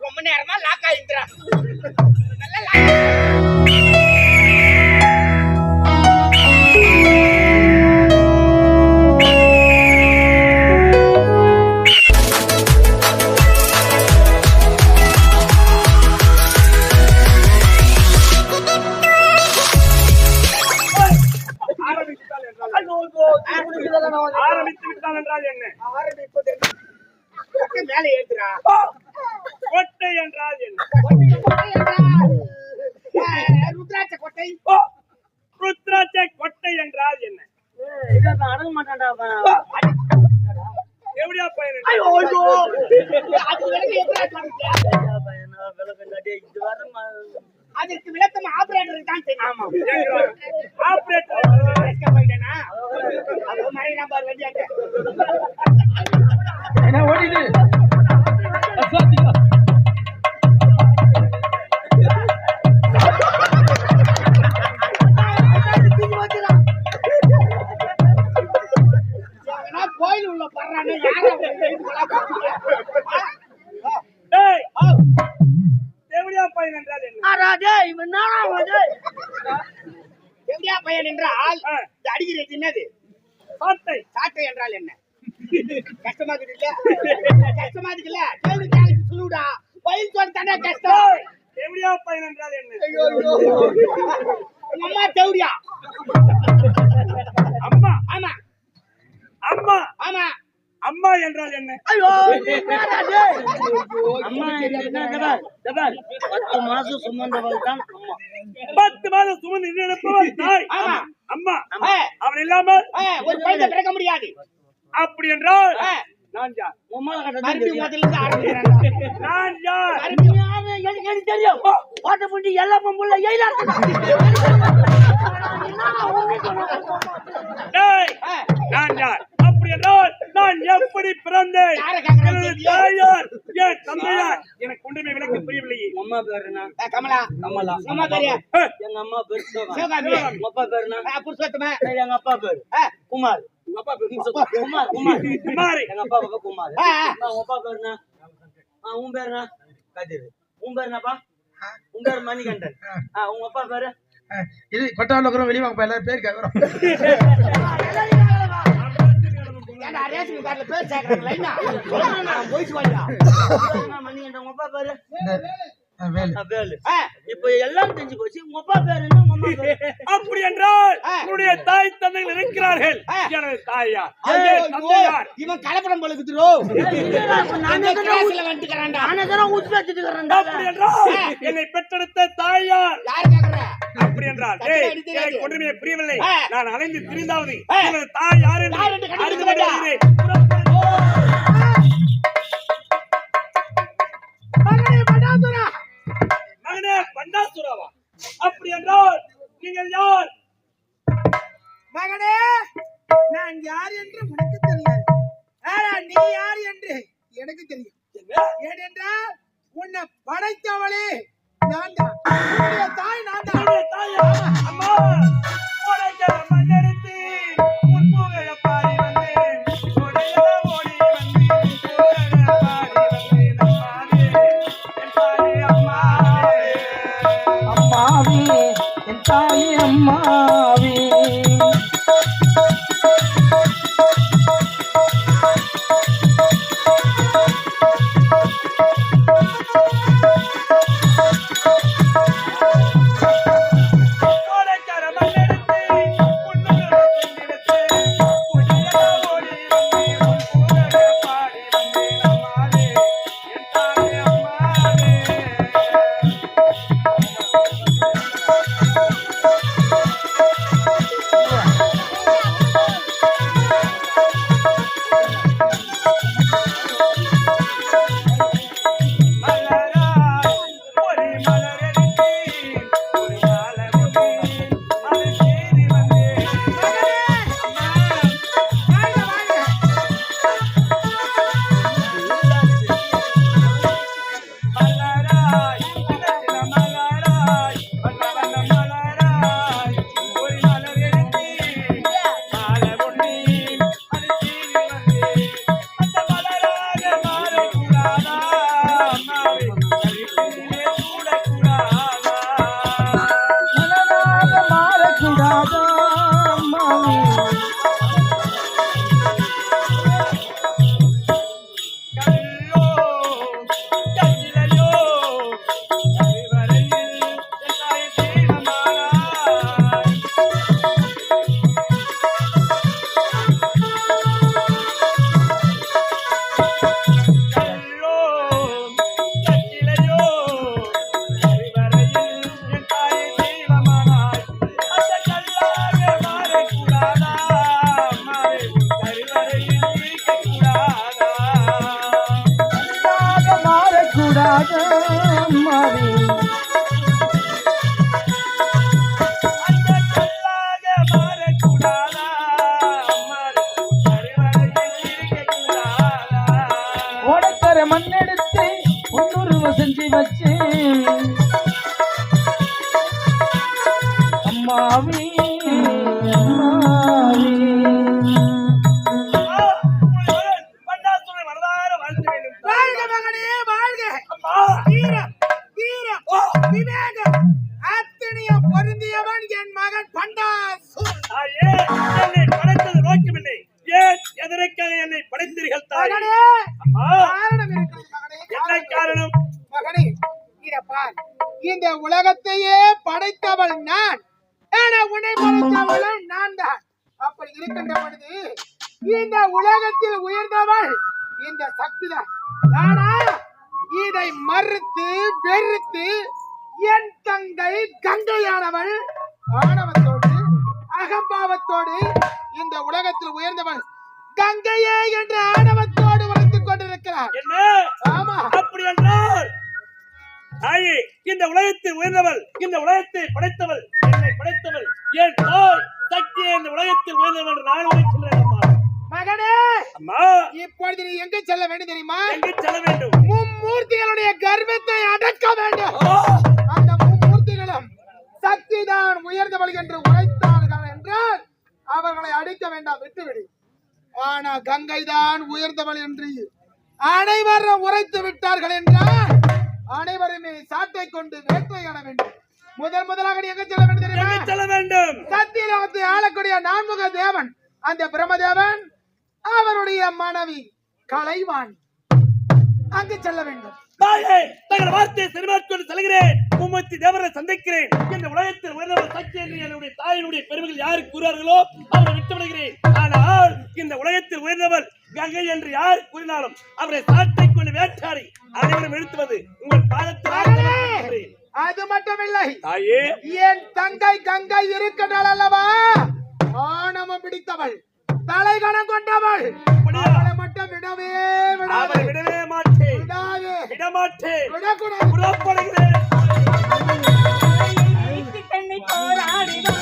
ரொம்ப நேரமா லாக் ஆயிட்டுறான் அடங்க மாட்டான்டா எப்படியா பையன்? ஐயோ ஐயோ. அது விளக்கம் ஆபரேட்டருக்கு தான் தெரியும். ஆபரேட்டர் பாரு வண்டியாட்ட. எவனா யாரா அவன் வீட்டு உள்ள போறாங்க? டேய் ஆ, எப்படியா பையன் என்றால் எப்படியா பையன் என்றால் அடிக்கிறது என்னது? சாட்டை. சாட்டை என்றால் என்ன? கஷ்டமா இருக்குல்ல கஷ்டமா இருக்குல்ல கேள்வி கேள்வி சொல்லுடா. பயில் தானே கஷ்டம். டேய், எப்படியா பையன் என்றால் என்ன? அம்மா தேவடியா? அம்மா. ஆமா. அம்மா. ஆமா. அம்மா என்றால் என்ன? ஐயோ அம்மா பத்து மாசம் சுமந்தவள் தான் அம்மா. பத்து மாதம் சுமந்து நினைப்பவள் தாய். ஆமா. அம்மா. அவன் இல்லாமல் ஆ, ஒரு குழந்தை பிறக்க முடியாது. அப்படி என்றால் நான் யார்? நான் யார்? எனக்கு தெரியும். ஓட்ட புண்டி எல்லாம் பொம்புல எயிலா நான் யார்? அப்படி என்றால் நான் எப்படி பிறந்தேன்? யாரை கேக்குறேன்னு எனது தெரியலையே. தாயார் என் தந்தையார்? எனக்கு ஒன்றுமே விளக்க புரியவில்லையே. அம்மா பேரு என்ன? ஆ, கமலா. கமலா. உங்க அம்மா பேரு ஏ, எங்க அம்மா பேரு சிவகாமி. சிவகாமி. உங்க அப்பா பேரு என்ன? ஆ, புருஷோத்தம எங்க அப்பா பேரு? குமார். உங்க அப்பா பேரு குமார் குமார். குமாரி. எங்க அப்பா பேரு குமார். உங்க அப்பா பேரு என்ன? ஆ, உன் கதிர். உன் பேரு என்னப்பா? உன் பேரு மணிகண்டன். ஆ, உங்க அப்பா பேரு? இது கொட்டாவில் இருக்கிறோம் வெளியே வாங்க எல்லாரும் பேர் கேட்குறோம் இப்போ எல்லாம் தெரிஞ்சு போச்சு. உங்க அப்பா பேரு என்ன? உங்க அம்மா பேரு? அப்படி என்றால் தாய் தந்தைகள் இருக்கிறார்கள். எனது தாயார். இவன் கலப்படம் பழுக்குதுரோ. அப்படி என்றால் என்னை பெற்றெடுத்த தாயார். யாரு கேக்குற? அப்படி என்றால். எனக்கு. ஒன்றுமே புரியவில்லை. நான் அலைந்து திரிந்தாவது. எனது தாய் யார் என்று அறிந்து மகனே பண்டாசுராவா? அப்படி என்றால் நீங்கள் யார்? மகனே நான் யார் என்று உனக்கு தெரியாது. ஆனா நீ யார் என்று எனக்கு தெரியும். ஏனென்றால் உன்னை படைத்தவளே நான் அம்மாவே என் தாயே அம்மாவே. உலகத்தில் உயர்ந்தவள் கங்கையே என்ற ஆணவத்தோடு வளர்த்துக் கொண்டிருக்கிறார். என்ன? ஆமா. அப்படி என்றால் தாயே இந்த உலகத்தில் உயர்ந்தவள் இந்த உலகத்தை படைத்தவள் என்னை படைத்தவள் என் தாய் சக்தியை இந்த உலகத்தில் உயர்ந்தவள் என்று நான் உரைக்கின்றேன் அம்மா. மகனே! அம்மா! இப்பொழுது நீ எங்க செல்ல வேண்டும் தெரியுமா? எங்கு செல்ல வேண்டும்? மும்மூர்த்திகளுடைய கர்வத்தை அடக்க வேண்டும். அந்த மும்மூர்த்திகளும் சக்தி தான் உயர்ந்தவள் என்று உரைத்தார்கள் என்றால் அவர்களை அடிக்க வேண்டாம் விட்டுவிடு. ஆனா கங்கை தான் உயர்ந்தவள் என்று அனைவரும் உரைத்து விட்டார்கள் என்றால் அனைவருமே சாட்டை கொண்டு வேட்டையாட வேண்டும். முதல் முதலாக எங்க செல்ல வேண்டும் செல்ல வேண்டும்? சத்தியலோகத்தை ஆளக்கூடிய நான்முக தேவன் அந்த பிரம்மதேவன் அவருடைய மனைவி கலைவாணி. அங்கு செல்ல வேண்டும். தாயே தங்கள் வார்த்தையை சிறுமாற்கொண்டு செல்கிறேன். மும்மூர்த்தி தேவரை சந்திக்கிறேன். இந்த உலகத்தில் உயர்ந்தவர் சக்தி என்று என்னுடைய தாயினுடைய பெருமைகள் யார் கூறார்களோ அவரை விட்டு விடுகிறேன். ஆனால் இந்த உலகத்தில் உயர்ந்தவள் கங்கை என்று யார் கூறினாலும் அவரை சாட்டை கொண்டு வேட்டாடி அனைவரும் இழுத்துவது உங்கள் பாதத்தில். அது மட்டுமில்லை. தாயே. என் தங்கை கங்கை இருக்கின்றாள் அல்லவா ஆணவம் பிடித்தவள் தலைகணம் கொண்டவள். அப்படியா? அவளை மட்டும் விடவே விடவே மாட்டேன் விடமாட்டேன் புறப்படுகிறேன். இளைய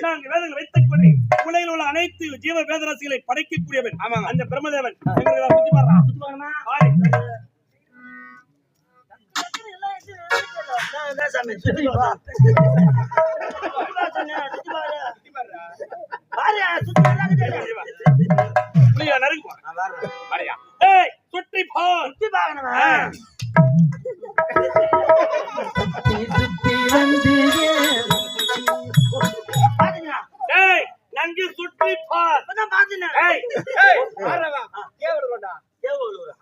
நான்கு உள்ள அனைத்து ஜீவ வேதராசிகளை படைக்கக்கூடியவன். ஆமா அந்த பிரம்மதேவன். சுத்தி பாடுறான் சுத்தி சுற்றி போ. சுற்றி பாக்கணும் சுத்தி? ஆ. சுத்தி சுத்தி? ஏய் நன்கு சுற்றி பார் இப்பதான் பார்த்தேன். ஏய்.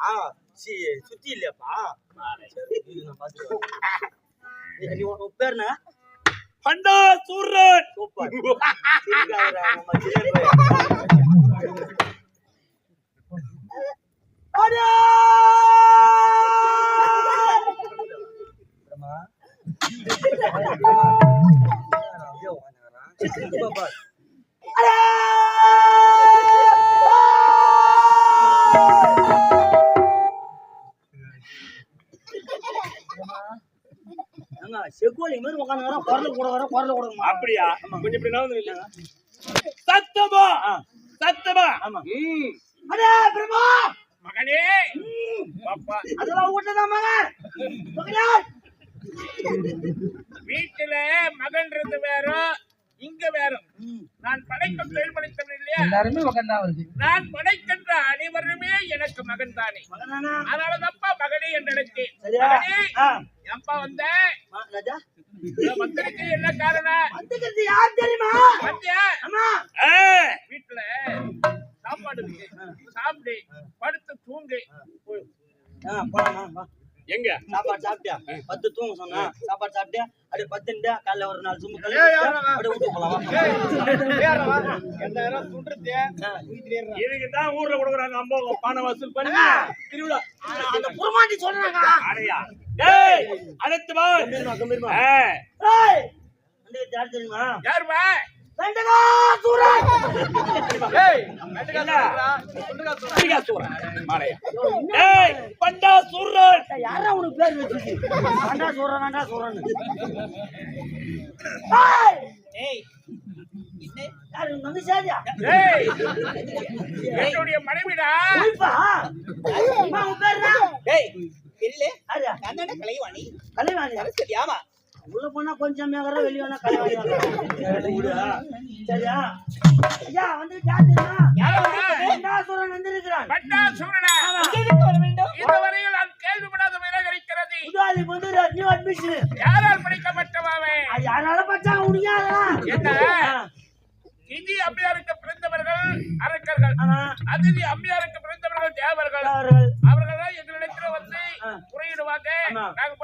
ஆ, சி, சுத்தி இரு, நான் பார்த்துக்கிறேன். நீ- நீ உன் பேர் என்ன? பண்டா சூரன் சூப்பர். குரல் கூட வர குரல் அப்படியா? கொஞ்சம் இப்படி நகர்ந்து இல்ல சத்தமா? சத்தமா? ஆமா. ம். அடே பிரம்மா! மகனே! அதெல்லாம் மகன்? மகனே! வீட்டுல மகன்றது வேற இங்க வேற. நான் படைக்கும் தொழில் படைத்தவன் இல்லையா? எல்லாருமே உட்காந்தா வருது நான் படைக்கின்ற அனைவருமே எனக்கு மகன் தானே அதனாலதான்ப்பா மகனே என்று மகனே ஆ. ஏன்பா வந்த? வந்ததுக்கு என்ன காரணம்? வந்துக்கிறது யார் தெரியுமா? அம்மா. வீட்டுல சாப்பாடு இருக்கு. சாப்பிடு படுத்து தூங்கு. போலாமா வா. எங்க? சாப்பாடு சாப்பிட்டியா? பத்து தூங்க சொன்னா சாப்பாடு சாப்பிட்டியா? அப்படியே பத்துட்டா காலைல ஒரு நாள் சும்மா அப்படியே விட்டு போலாம் இதுக்கு தான் ஊர்ல கொடுக்குறாங்க. அம்பாவம் பானை வசூல் பண்ணி திருவிழா. அந்த புறமாட்டி சொல்றாங்க. அடையா. டேய் அடுத்து வா. கம்பீரமா கம்பீரமா. ஆ. ஏய் வந்து யார் தெரியுமா? யாருப்பா பண்டா சூரன்! யாரா உனக்கு பேர் வச்சிருக்கு? வேண்டா சூரன் வேண்டா சூரன். என்னுடைய மனைவிடா? பேர் கலைவாணி. கலைவாணியா? சரி ஆமா. உள்ள போனா கொஞ்சம் மேகற வெளிய வேணா கலைவாணி சரியா? ஐயா வந்து யாருப்பா? வெண்டாசுரன் வந்திருக்கிறான். பண்டா சூரனா எதுக்கு வர வேண்டும். இதுவரையில் நான் கேள்விப்படாத விலக இருக்கிறது புதாலி வந்து நியூ அட்மிஷன் யாரால் படிக்கப்பட்டவாவே யாரால பச்சாங்க முடியாதா? என்ன? நிதி அம்மையாருக்கு பிறந்தவர்கள் அரக்கர்கள். அதிதி அம்மையாருக்கு பிறந்தவர்கள் தேவர்கள். அவர்கள் எங்களிடத்துல வந்து. முறையிடுவாங்க. நாங்க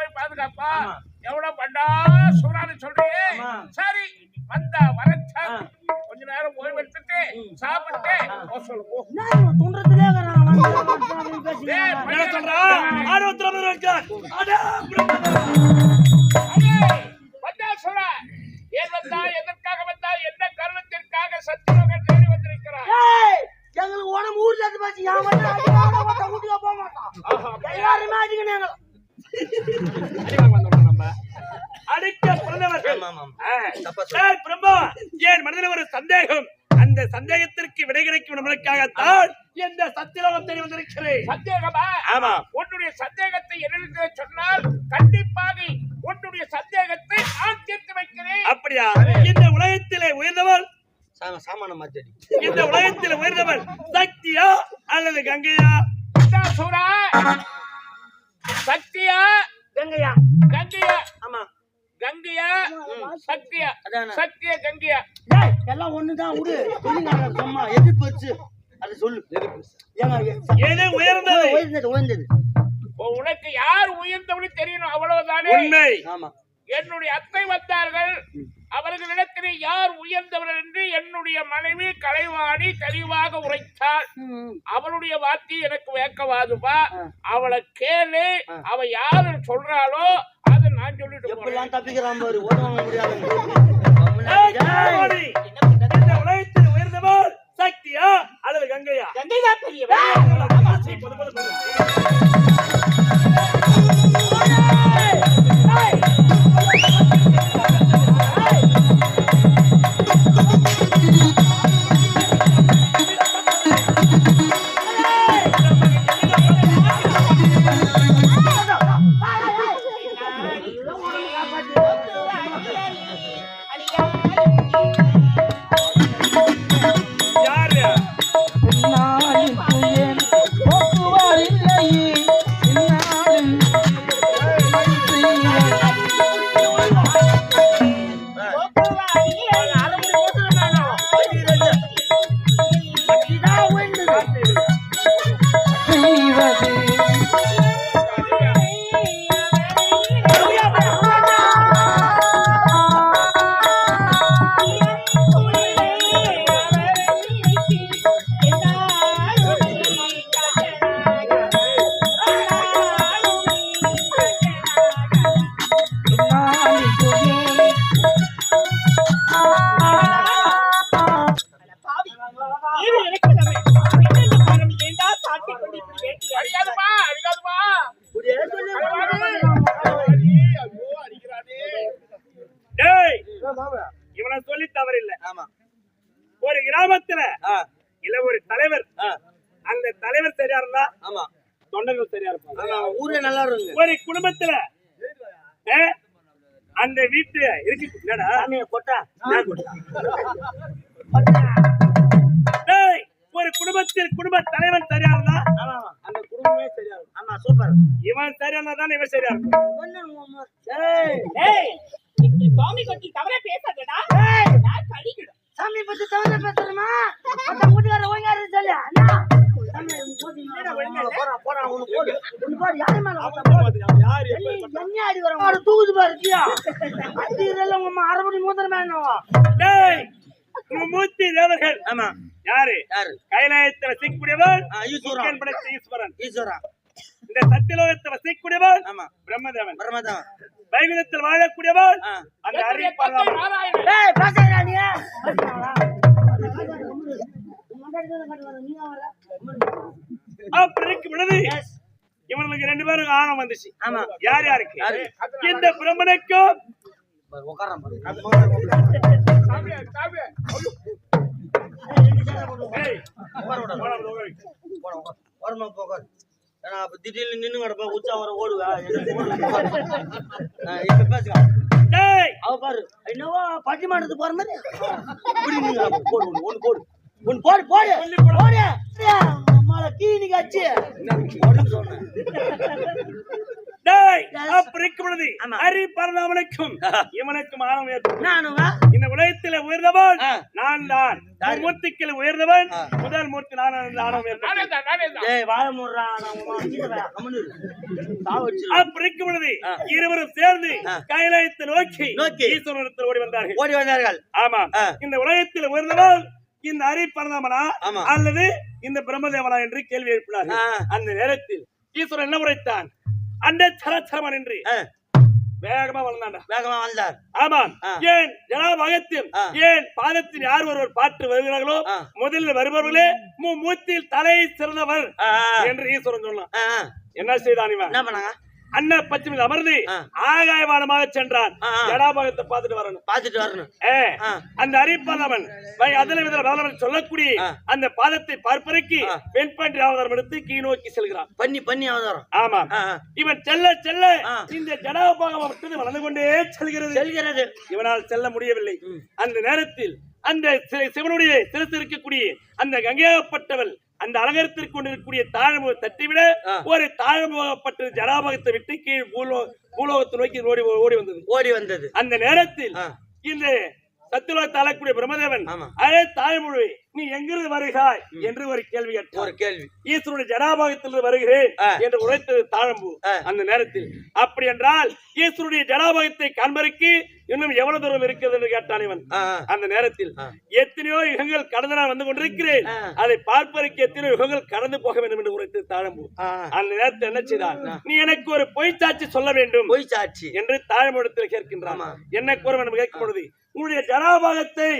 சொன்னால் கண்டிப்பாக உன்னுடைய சந்தேகத்தை நான் தீர்த்து வைக்கிறேன். அப்படியா? இந்த உலகத்திலே உயர்ந்தவள்? சாம- சாமான மாத்தடி இந்த உலகத்தில் உயர்ந்தவள் சக்தியா அல்லது கங்கையா? சூரா. சக்தியா? கங்கையா. கங்கையா. ஆமா. கங்கையா? சக்தியா. அதானே. சக்தியா கங்கையா? டேய், எல்லாம் ஒண்ணுதான் விடு. சொல்லுங்க சும்மா. எது பெருசு அது சொல்லு. எது உயர்ந்தது. உயர்ந்தது உயர்ந்தது. உனக்கு யார் உயர்ந்தவனு தெரியணும் அவ்வளவுதானே? உண்மை. என்னுடைய அத்தை வந்தார்கள். அவர்களிடத்திலே யார் உயர்ந்தவர் என்று என்னுடைய மனைவி கலைவாணி தெளிவாக உரைத்தாள். அவளுடைய வார்த்தை எனக்கு வேக்கவாதுப்பா. அவளை கேளு. அவ யாரு சொல்றாளோ அதை நான் சொல்லிட்டு தப்பிக்கிறான் பாரு ஓடுவாங்க முடியாது ஏய், கலைவாணி, தவறு இல்ல ஒரு கிராமத்துல இல்ல ஒரு தலைவர். அந்த தலைவர் சரியா இருந்தா ஆமா. தொண்டர்கள் சரியா இருப்பாங்க. ஊரே நல்லா இருக்கும் ஒரு குடும்பத்துல அந்த வீட்டு இருக்கு கொட்டா. கொட்டா. ஒரு குடும்பத்தில் குடும்ப தலைவன் சரியா இருந்தா அந்த குடும்பமே சரியா இருக்கும் ஆமா சூப்பர். இவன் சரியா இருந்தா தானே இவன் சரியா இருக்கும் ஏய் ஏய். இப்படி சுவாமி கொஞ்சம் தவறா பேசாதடா. நான் கடிக்கிடும் சாமி பத்தி தவிர பேசுறமா மத்த வீட்டுக்கார இருக்கு சொல்லு. அண்ணா. சாமி, தூக்குது பாரு கீழே. அடி இதெல்லாம் உங்க அம்மா அரைபடி மூத்தர மேனவா டேய் மூர்த்தி தேவர்கள். ஆமா. யாரு? யாரு? கைலாயத்தை வசிக்கக்கூடியவன் ஆ, ஈஸ்வரன். படைத்த ஈஸ்வரன். ஈஸ்வரா இந்த சத்தியலோகத்தை வசிக்கக்கூடியவன் ஆமா. பிரம்மதேவன். பரமதான் வைகுந்தத்தில் வாழக்கூடியவன். அந்த. அப்படி இருக்கும் பொழுது இவனுக்கு ரெண்டு பேரும் ஆணம் வந்துச்சு. ஆமா. யார் யாருக்கு? யாரு? இந்த பிரம்மனுக்கும் உட்காரம் பாரு ஏய், உட்கார ஏன்னா அப்ப திடீர்னு நின்னு கிடப்ப உச்சா வர ஓடுவா எனக்கு ஓடு. இப்ப பேசுங்க அவ பாரு என்னவோ பட்டிமானத்துக்கு போற மாதிரி இப்படி நின்னு போடு ஒண்ணு, போடு ஒண்ணு போடு போடு போடு மழை கீனிக்கு அச்சு ஒண்ணும் சொன்னேன் ஹரி பரந்தாமனுக்கும் இவனுக்கும் வா. இந்த உலகத்தில் உயர்ந்தவன். நான் தான் உயர்ந்தவன். முதல் மூர்த்தி நான். இருவரும் சேர்ந்து. கைலாயத்தை நோக்கி நோக்கி. ஈஸ்வரத்தில் ஓடி வந்தார்கள் ஓடி வந்தார்கள் ஆமா. இந்த உலகத்தில் உயர்ந்தவன் இந்த ஹரி பரந்தாமனா ஆமா. அல்லது இந்த பிரம்மதேவனா என்று கேள்வி எழுப்பினார்கள் ஆ. அந்த நேரத்தில் ஈஸ்வரன் என்ன உரைத்தான் அந்த சரச்சரமன் என்று ஆ, வேகமா வளர்ந்தாண்டா வேகமா வந்தார் ஆமா ஆ. ஏன் ஜனாபாகத்தில். ஏன் பாதத்தில் யார் ஒருவர் பாட்டு வருகிறார்களோ. முதலில் வருபவர்களே மூத்தில் தலை சிறந்தவர் என்று ஈஸ்வரன் சொன்னான். என்ன செய்தான் இவன்? என்ன பண்ணாங்க? அன்ன பச்சமில் அமர்ந்து. ஆகாயவானமாக சென்றான். ஜடாபாகத்தை பார்த்துட்டு வரணும் பாத்துட்டு வரணும். அந்த அறிவிப்பாளவன் அதில் விதல பாலவன் சொல்லக்கூடிய. அந்த பாதத்தை பார்ப்பதற்கு பன்றி அவதாரம் எடுத்து கீழ் நோக்கி செல்கிறான் பண்ணி பண்ணி அவதாரம் ஆமா. இவன் செல்ல செல்ல. இந்த ஜடாபாகம் மட்டும் வளர்ந்து கொண்டே செல்கிறது செல்கிறது இவனால் செல்ல முடியவில்லை. அந்த நேரத்தில் அந்த சிவனுடைய சிறுத்து இருக்கக்கூடிய அந்த கங்கையாகப்பட்டவள் அந்த அலங்கரித்துக் கொண்டிருக்கக்கூடிய தாழ்முக தட்டிவிட ஆ. ஒரு தாழ்முகப்பட்ட ஜடாபாகத்தை விட்டு கீழ் பூலோ பூலோகத்தை நோக்கி ஓடி ஓடி வந்தது ஓடி வந்தது அந்த நேரத்தில். இந்த சத்துலோகத்தை ஆளக்கூடிய பிரம்மதேவன். அதே தாய்மொழி நீ எங்கிருந்து வருகிறாய் என்று ஒரு கேள்வி ஒரு கேட்டார் கேள்வி ஈஸ்வருடைய ஜடாபாகத்திலிருந்து வருகிறேன். என்று உரைத்தது தாழம்பு. அந்த நேரத்தில் அப்படி என்றால் ஈஸ்வருடைய ஜடாபாகத்தை காண்பதற்கு இன்னும் எவ்வளவு தூரம் இருக்கிறது என்று கேட்டான் இவன். அந்த நேரத்தில். எத்தனையோ யுகங்கள் கடந்து நான் வந்து கொண்டிருக்கிறேன். அதை பார்ப்பதற்கு எத்தனையோ யுகங்கள் கடந்து போக வேண்டும் என்று உரைத்தது தாழம்பு. அந்த நேரத்தில் என்ன செய்தான் நீ எனக்கு ஒரு பொய் சாட்சி சொல்ல வேண்டும் பொய் சாட்சி என்று தாழ்மடத்தில் கேட்கின்றான் ஆமா. என்ன கூறுவன் கேட்கும் பொழுது உன்னுடைய ஜடாபாகத்தை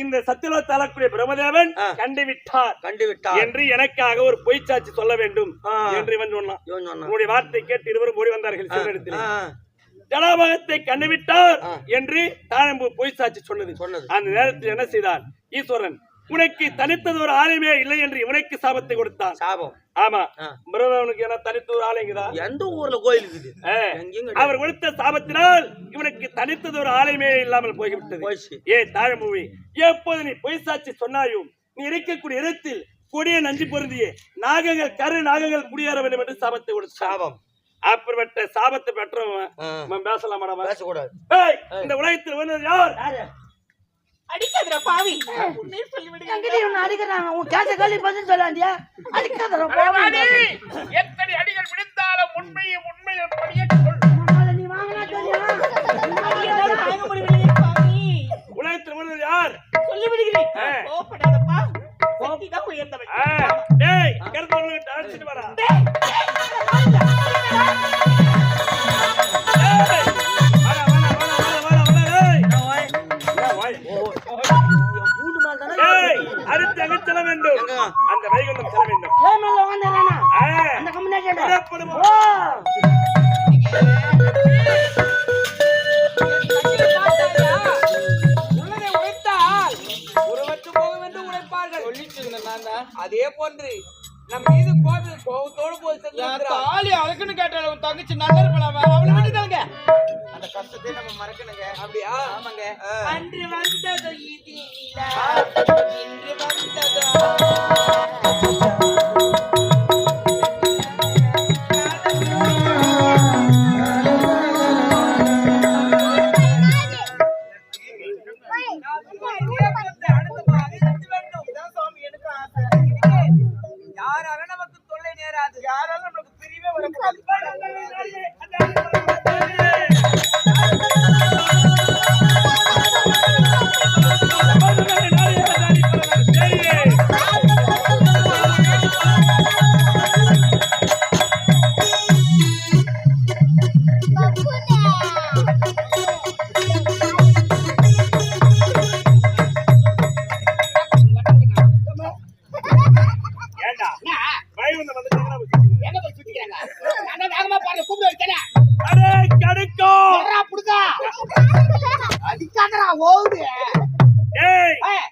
இந்த சத்தியலோ தலக்கூடிய பிரம்மதேவன். கண்டு விட்டார் கண்டு விட்டார் என்று எனக்காக ஒரு பொய் சாட்சி சொல்ல வேண்டும். என்று இவன் சொன்னான். உன்னுடைய வார்த்தை கேட்டு இருவரும் ஓடி வந்தார்கள் சிவனிடத்தில் ஜடாபாகத்தை கண்டுவிட்டார். என்று தாழம்பு பொய் சாட்சி சொன்னது சொன்னது. அந்த நேரத்தில் என்ன செய்தான் ஈஸ்வரன் உனக்கு தனித்தது ஒரு ஆலயமே இல்லை என்று இவனுக்கு சாபத்தை கொடுத்தான். சாபம். ஆமா. ஆ. பிரதவனுக்கு என்ன தனித்த ஒரு ஆலயங்குதா எந்த ஊர்ல கோயில் இருக்குது. அவர் கொடுத்த சாபத்தினால் இவனுக்கு தனித்தது ஒரு ஆலயமே இல்லாமல் போய்விட்டது. ஏ தாழமூவி எப்போது நீ பொய் சாட்சி சொன்னாயும் நீ இருக்கக்கூடிய இடத்தில் கொடிய நஞ்சு பொருந்திய நாகங்கள் கரு நாகங்கள் குடியேற வேண்டும் என்று சாபத்தை கொடுத்த சாபம். அப்படிப்பட்ட சாபத்தை பெற்றவன். அவன் பேசலாமாடா பேசக்கூடாது. இந்த உலகத்தில் யாரு? அடிக்காதடா பாவி உண்மையை சொல்லி விடுங்க எங்கடி அடிக்கிறாங்க உன் கேட்ட கேள்வி பதில் சொல்லாண்டியா அடிக்காதடா எத்தனை அடிகள் விழுந்தாலும் உண்மையை உண்மையை படியே சொல் நீ வாங்கினா சுவாமி. உலகத்தில் யார் சொல்லி விடுகிறேன். கோபப்படாதப்பா சக்திதான் உயர்ந்தவன் டேய் கிடந்தவனுக்கு அழைச்சிட்டு வரா ஏய், அந்த வைகுண்டம் செல்ல வேண்டும். ஏன் மேல ஆ, அந்த அதே போன்று நம் மீது கோபத்தில் கோபத்தோடு போய். தாலி அழகுன்னு கேட்டால உன் தங்கச்சி நல்லா இருப்பலாமா அவளை விட்டுதாங்க அந்த கஷ்டத்தை நம்ம மறக்கணுங்க. அப்படியா? ஆமாங்க. அன்று வந்ததோ இதில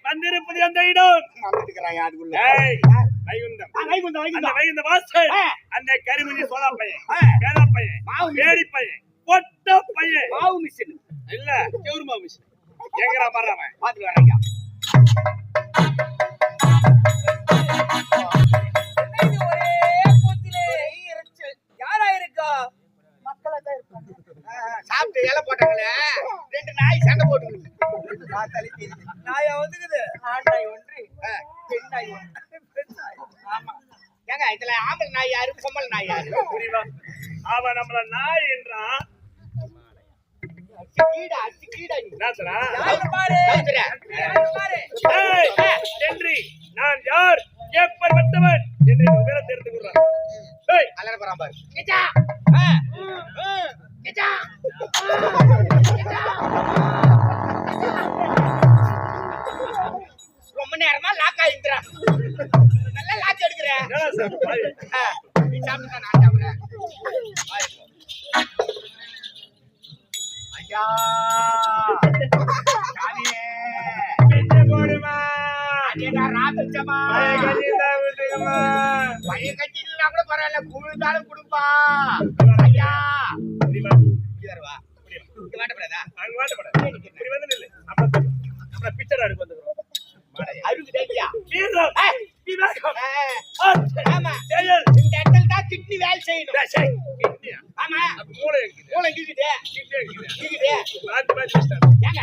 வந்திருப்பது அந்த இடம். அந்த கரிமணி சோழா பையன். வேதா பையன் மாவு வேடி பையன் பொட்ட பையன் மாவு மிஷின். இல்ல செவுருமா மிஷின். எங்கடா பண்றவன் பாத்துட்டு வரேங்க யாரா இருக்கா? சாப்பிட்டு இலை போட்டாங்களே ரெண்டு நாய் சண்டை போட்டுக்கிட்டு. நாயா வந்துக்குது ஆண் நாய் ஒன்று பெண் நாய் ஒன்று. பெண் நாய். ஆமா. ஏங்க இதுல ஆம்பளை நாய் யாரு பொம்பளை நாய் யாரு? புரியுதா? அவன் நம்மள நாய் என்றான். அச்சு கீடா அச்சு கீடா நீ பாரு? பாரு? இந்த இடத்துல தான் கிட்னி வேலை செய்யணும்? ஆமா. மூளை இருக்குது மூளை கிக்குது இருக்குது. ஏங்க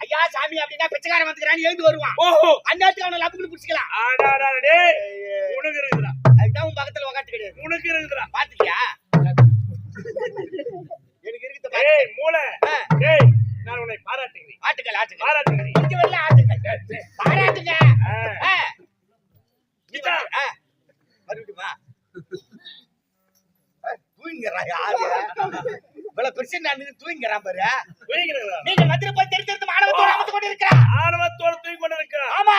ஐயா சாமி அப்படின்னா பிச்சைக்காரன் வந்துக்கிறான்னு எழுந்து வருவான். ஓஹோ. அந்த இடத்துல அவனை லப்புன்னு பிடிச்சிக்கலாம். உனக்கு இருக்குதுடா. அதுதான் உன் பக்கத்துல உக்காட்டு கிடையாது உனக்கு பாத்துக்கியா எனக்கு இருக்குது மூளை. நான் உன்னை பாராட்டுகிறேன். ஆட்டுக்கள் ஆட்டுக்கள். பாராட்டுகிறேன். இங்க வரல ஆட்டுக்கள் பாராட்டுங்க. கீதா. மறுபடியும் வா. தூங்குறா யாரு? இவ்வளவு பெருசு நான் தூங்குறான் பாரு. போய்க்கிறீங்களா? நீங்க மதுரை போய் தெரிஞ்சிருந்து மாணவத்தோட அமைத்து கொண்டு இருக்கிறா ஆணவத்தோட தூக்கி கொண்டு இருக்கிறான் ஆமா